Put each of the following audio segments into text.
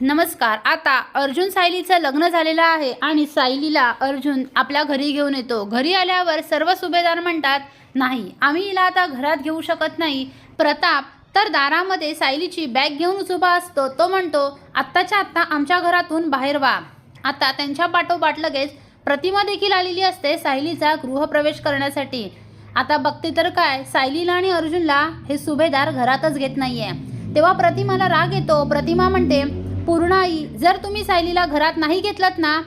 नमस्कार आता अर्जुन सायलीचं लग्न झालेलं आहे आणि सायलीला अर्जुन आपल्या घरी घेऊन येतो. घरी आल्यावर सर्व सुभेदार म्हणतात नाही आम्ही हिला आता घरात घेऊ शकत नाही. प्रताप तर दारामध्ये सायलीची बॅग घेऊन उभा असतो. तो म्हणतो आत्ताच्या आत्ता आमच्या घरातून बाहेर व्हा आता त्यांच्या पाठोपाठ लगेच प्रतिमा देखील आलेली असते सायलीचा गृहप्रवेश करण्यासाठी. आता बघते तर काय सायलीला आणि अर्जुनला हे सुभेदार घरातच घेत नाहीये. तेव्हा प्रतिमाला राग येतो. प्रतिमा म्हणते पूर्णाई जर तुम्ही सायलीला घरात नाही घेतलात ना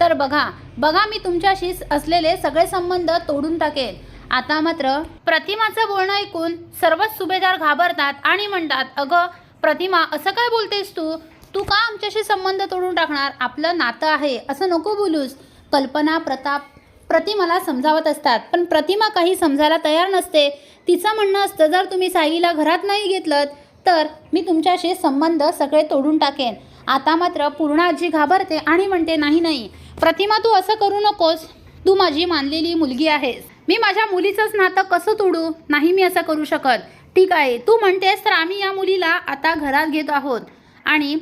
तर बघा बघा मी तुमच्याशी असलेले सगळे संबंध तोडून टाकेन. आता मात्र प्रतिमाचं बोलणं ऐकून सर्वच सुभेदार घाबरतात आणि म्हणतात अगं प्रतिमा असं काय बोलतेस तू? तू का आमच्याशी संबंध तोडून टाकणार? आपलं नातं आहे असं नको बोलूस. कल्पना प्रताप प्रतिमाला समजावत असतात. पण प्रतिमा काही समजायला तयार नसते. तिचं म्हणणं असतं जर तुम्ही सायलीला घरात नाही घेतलं तर मी तुमच्याशी संबंध सगळे तोडून टाकेन. आता मात्र पूर्ण आजी घाबरते आणि म्हणते नाही नाही प्रतिमा तू असं करू नकोस. तू माझी मानलेली मुलगी आहेस. मी माझ्या मुलीचंच नातं कसं तोडू? नाही मी असं करू शकत. ठीक आहे तू म्हणतेस तर आम्ही या मुलीला आता घरात घेत आहोत. आणि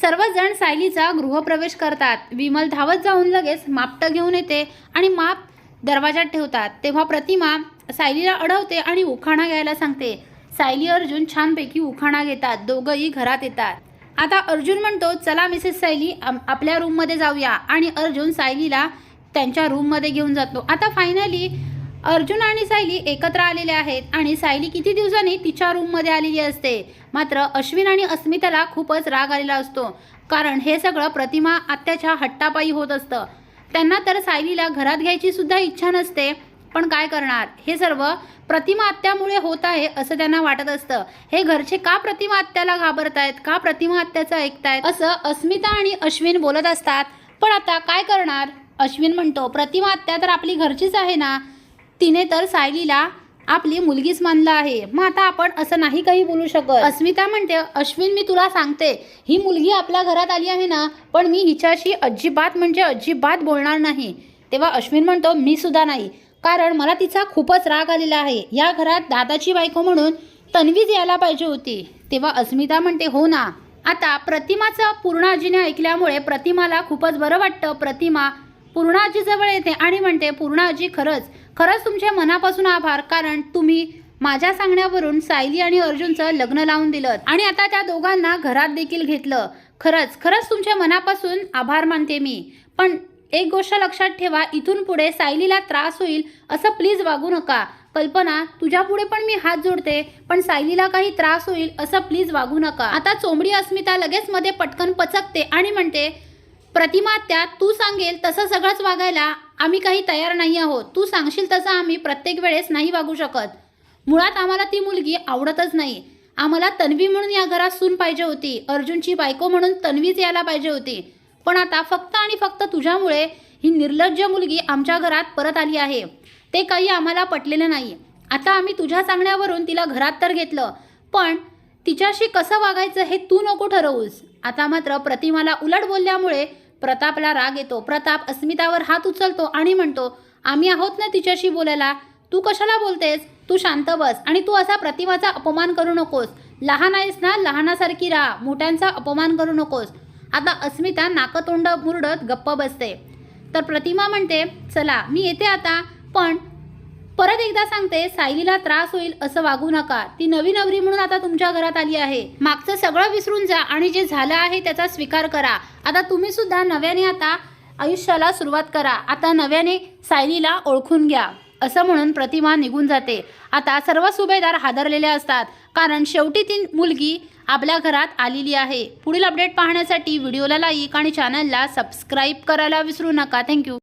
सर्वजण सायलीचा गृहप्रवेश करतात. विमल धावत जाऊन लगेच मापटं घेऊन येते आणि माप दरवाजात ठेवतात. तेव्हा प्रतिमा सायलीला अडवते आणि उखाणा घ्यायला सांगते. सायली अर्जुन छानपैकी उखाणा घेतात. दोघंही घरात येतात. आता अर्जुन म्हणतो चला मिसेस सायली आपल्या रूममध्ये जाऊया. आणि अर्जुन सायलीला त्यांच्या रूममध्ये घेऊन जातो. आता फायनली अर्जुन आणि सायली एकत्र आलेले आहेत आणि सायली किती दिवसांनी तिच्या रूममध्ये आलेली असते? मात्र अश्विन आणि अस्मिताला खूपच राग आलेला असतो. कारण हे सगळं प्रतिमा आत्याच्या हट्टापायी होत असतं. त्यांना तर सायलीला घरात घ्यायची सुद्धा इच्छा नसते. पण काय करणार? हे सर्व प्रतिमाहत्यामुळे होत आहे असं त्यांना वाटत असतं. हे घरचे का प्रतिमा घाबरत घाबरतायत? का प्रतिमाहत्याचं ऐकतायत? असं अस्मिता आणि अश्विन बोलत असतात. पण आता काय करणार? अश्विन म्हणतो प्रतिमाहत्या तर आपली घरचीच आहे ना? तिने तर सायलीला आपली मुलगीच मानलं आहे. मग आता आपण असं नाही काही बोलू शकत. अस्मिता म्हणते अश्विन मी तुला सांगते. ही मुलगी आपल्या घरात आली आहे ना पण मी हिच्याशी अजिबात म्हणजे अजिबात बोलणार नाही. तेव्हा अश्विन म्हणतो मी सुद्धा नाही. कारण मला तिचा खूपच राग आलेला आहे. या घरात दादाची बायको म्हणून तन्वीज यायला पाहिजे होती. तेव्हा अस्मिता म्हणते हो ना. आता प्रतिमाचं पूर्ण आजीने ऐकल्यामुळे प्रतिमाला खूपच बरं वाटतं. प्रतिमा पूर्णाजीजवळ येते आणि म्हणते पूर्णाजी खरंच खरंच तुमच्या मनापासून आभार. कारण तुम्ही माझ्या सांगण्यावरून सायली आणि अर्जुनचं लग्न लावून दिलं आणि आता त्या दोघांना घरात देखील घेतलं. खरंच खरंच तुमच्या मनापासून आभार मानते मी. पण एक गोष्ट लक्षात ठेवा इथून पुढे सायलीला त्रास होईल असं प्लीज वागू नका. कल्पना तुझ्या पुढे पण मी हात जोडते पण सायलीला काही त्रास होईल असं प्लीज वागू नका. आता चोंबडी अस्मिता लगेच मध्ये पटकन पचकते आणि म्हणते प्रतिमा त्या तू सांगेल तसं सगळंच वागायला आम्ही काही तयार नाही आहोत. तू सांगशील तसं आम्ही प्रत्येक वेळेस नाही वागू शकत. मुळात आम्हाला ती मुलगी आवडतच नाही. आम्हाला तन्वी म्हणून या घरात सून पाहिजे होती. अर्जुनची बायको म्हणून तन्वीच यायला पाहिजे होती. पण आता फक्त आणि फक्त तुझ्यामुळे ही निर्लज्ज मुलगी आमच्या घरात परत आली आहे. ते काही आम्हाला पटलेलं नाही आता आम्ही तुझ्या सांगण्यावरून तिला घरात तर घेतलं पण तिच्याशी कसं वागायचं हे तू नको ठरवूस. आता मात्र प्रतिमाला उलट बोलल्यामुळे प्रतापला राग येतो. प्रताप अस्मितावर हात उचलतो आणि म्हणतो आम्ही आहोत ना तिच्याशी बोलायला. तू कशाला बोलतेस? तू शांत बस आणि तू असा प्रतिमाचा अपमान करू नकोस. लहान आहेस ना लहानासारखी राहा. मोठ्यांचा अपमान करू नकोस. आता अस्मिता नाकतोंड मुरडत गप्प बसते. तर प्रतिमा म्हणते चला मी येते आता पण परत एकदा सांगते सायलीला त्रास होईल असं वागू नका. ती नवी नवरी म्हणून आता तुमच्या घरात आली आहे. मागचं सगळं विसरून जा आणि जे झालं आहे त्याचा स्वीकार करा. आता तुम्ही सुद्धा नव्याने आता आयुष्याला सुरुवात करा. आता नव्याने सायलीला ओळखून घ्या. असं म्हणून प्रतिमा निघून जाते. आता सर्व सुभेदार हादरलेले असतात. कारण शेवटी ती मुलगी आपल्या घरात आलेली आहे. पुढील अपडेट पाहण्यासाठी व्हिडिओला लाईक आणि चॅनलला सबस्क्राईब करायला विसरू नका. थँक्यू